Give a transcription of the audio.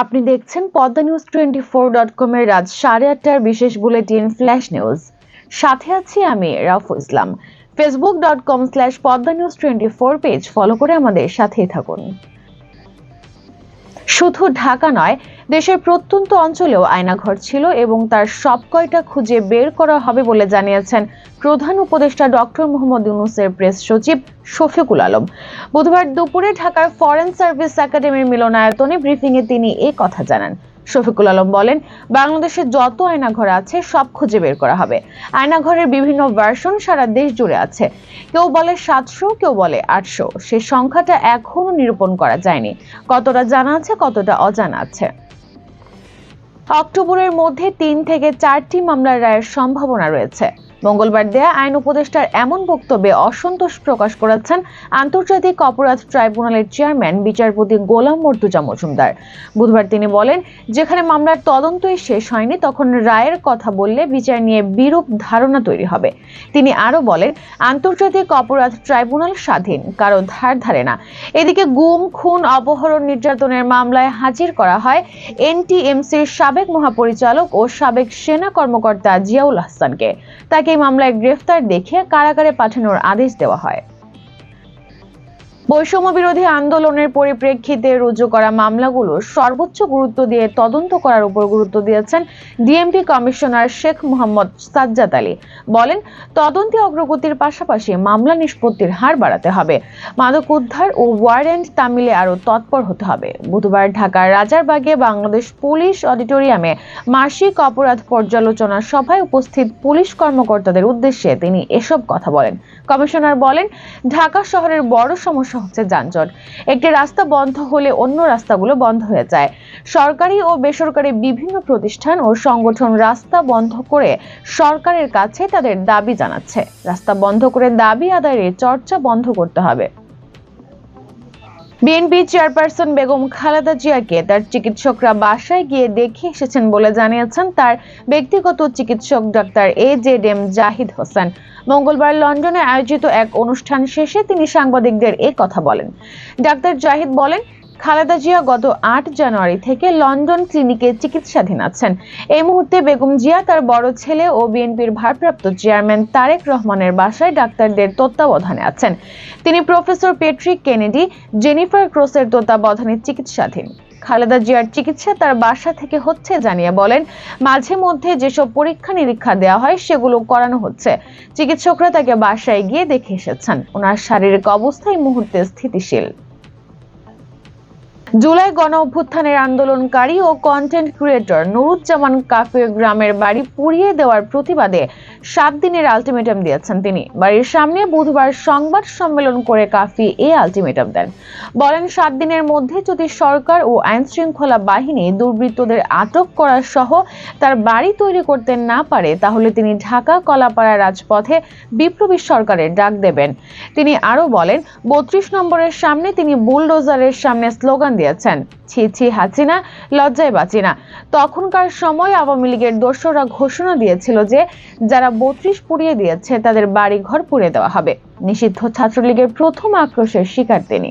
আপনি দেখছেন Padma news twenty four dot কমের রাত সাড়ে আটটার বিশেষ বুলেটিন ফ্ল্যাশ নিউজ। সাথে আছি আমি Rafu Islam. Facebook dot com slash Padma news twenty four page follow করে আমাদের সাথেই থাকুন। শুধু ঢাকা নয় দেশের প্রত্যন্ত অঞ্চলেও আয়নাঘর ছিল এবং তার সব কয়টা খুঁজে বের করা হবে বলে জানিয়েছেন প্রধান উপদেষ্টা ডক্টর মোহাম্মদ ইউনুসের প্রেস সচিব শফিকুল আলম। বুধবার দুপুরে ঢাকার ফরেন সার্ভিস একাডেমির মিলনায়তনে ব্রিফিংয়ে তিনি এ কথা জানান। শফিকুল আলম বলেন, বাংলাদেশে যত আয়নাঘর আছে, সব খুঁজে বের করা হবে। আয়নাঘরের বিভিন্ন ভার্সন সারা দেশ জুড়ে আছে। কেউ বলে সাতশো, কেউ বলে আটশো। সে সংখ্যাটা এখনও নিরূপণ করা যায়নি। কতটা জানা আছে, কতটা অজানা আছে। অক্টোবরের মধ্যে তিন থেকে চারটি মামলার রায়ের সম্ভাবনা রয়েছে। মঙ্গলবার দেয়া আইন উপদেষ্টার এমন বক্তব্যে অসন্তোষ প্রকাশ করেছেন আন্তর্জাতিক অপরাধ ট্রাইব্যুনালের চেয়ারম্যান, বিচারপতি গোলাম মর্তুজা মজুমদার। বুধবার তিনি বলেন, যেখানে মামলার তদন্তই শেষ হয়নি, তখন রায়ের কথা বললে বিচার নিয়ে বিরূপ ধারণা তৈরি হবে। তিনি আরও বলেন, আন্তর্জাতিক অপরাধ ট্রাইব্যুনাল স্বাধীন, কারও ধার ধারে না। এদিকে গুম, খুন, অপহরণ, নির্যাতনের মামলায় হাজির করা হয় এনটিএমসির সাবেক মহাপরিচালক ও সাবেক সেনা কর্মকর্তা জিয়াউল হাসানকে। তাকে মামলায় গ্রেফতার দেখিয়ে কারাগারে পাঠানোর আদেশ দেওয়া হয়। বৈষম্য বিরোধী আন্দোলনের পরিপ্রেক্ষিতে রুজু করা মামলাগুলো সর্বোচ্চ গুরুত্ব দিয়ে তদন্ত করার উপর গুরুত্ব দিয়েছেন ডিএমপি কমিশনার শেখ মোহাম্মদ সাজ্জাদ আলী। বলেন, তদন্তে অগ্রগতির পাশাপাশি মামলা নিষ্পত্তির হার বাড়াতে হবে। মাদক উদ্ধার ও ওয়ারেন্ট তামিলে আরও তৎপর হতে হবে। বুধবার ঢাকার রাজারবাগে বাংলাদেশ পুলিশ অডিটোরিয়ামে মাসিক অপরাধ পর্যালোচনা সভায় উপস্থিত পুলিশ কর্মকর্তাদের উদ্দেশ্যে তিনি এসব কথা বলেন। কমিশনার বলেন, ঢাকা শহরের বড় সমস্যা হচ্ছে যানজট। একটি রাস্তা বন্ধ হলে অন্য রাস্তাগুলো বন্ধ হয়ে যায়। সরকারি ও বেসরকারি বিভিন্ন প্রতিষ্ঠান ও সংগঠন রাস্তা বন্ধ করে সরকারের কাছে তাদের দাবি জানাচ্ছে। রাস্তা বন্ধ করে দাবি আদায়ের চর্চা বন্ধ করতে হবে। বিএনপি চেয়ারপারসন বেগম খালেদা জিয়াকে তার চিকিৎসকরা বাসায় গিয়ে দেখে এসেছেন বলে জানিয়েছেন তার ব্যক্তিগত চিকিৎসক doctor A Z M Zahid Hossain. মঙ্গলবার লন্ডনে আয়োজিত এক অনুষ্ঠান শেষে তিনি সাংবাদিকদের এ কথা বলেন। ডাক্তার জাহিদ বলেন খালেদা জিয়া গত আট জানুয়ারি থেকে লন্ডন ক্লিনিকে চিকিৎসাধীন আছেন। এই মুহূর্তে বেগম জিয়া, তার বড় ছেলে ও বিএনপির ভারপ্রাপ্ত চেয়ারম্যান তারেক রহমানের বাসায় ডাক্তারদের তত্ত্বাবধানে আছেন। তিনি প্রফেসর পেট্রিক কেনেডি, জেনিফার ক্রোসের তত্ত্বাবধানে চিকিৎসাধীন। খালেদা জিয়ার চিকিৎসা তার বাসা থেকে হচ্ছে জানিয়ে বলেন, মাঝে মধ্যে যেসব পরীক্ষা নিরীক্ষা দেওয়া হয় সেগুলো করানো হচ্ছে। চিকিৎসকরা তাকে বাসায় গিয়ে দেখে এসেছেন। ওনার শারীরিক অবস্থা এই মুহূর্তে স্থিতিশীল। জুলাই গণ অভ্যুত্থানের আন্দোলনকারী ও কন্টেন্ট ক্রিয়েটর নুরুজ্জামান কাফির গ্রামের বাড়ি পুড়িয়ে দেওয়ার প্রতিবাদে সাত দিনের আলটিমেটাম দিয়েছেন তিনি। বাড়ির সামনে বুধবার সংবাদ সম্মেলন করে কাফি এ আলটিমেটাম দেন। বলেন, সাত দিনের মধ্যে যদি সরকার ও আইন শৃঙ্খলা বাহিনী দুর্বৃত্তদের আটক করা সহ তার বাড়ি তৈরি করতে না পারে, তাহলে তিনি ঢাকা কলাপাড়া রাজপথে বিপ্লবী সরকারের ডাক দেবেন। তিনি আরও বলেন, বত্রিশ নম্বরের সামনে তিনি বুলডোজারের সামনে স্লোগান দিয়েছেন। ছি ছি, হাসিনা, লজ্জায় বাঁচি না। তখনকার সময় আওয়ামী লীগের দোসররা ঘোষণা দিয়েছিল যে, যারা বত্রিশ পুড়িয়ে দিয়েছে, তাদের বাড়ি ঘর পুড়িয়ে দেওয়া হবে। নিষিদ্ধ ছাত্রলীগের প্রথম আক্রোশের শিকার তিনি।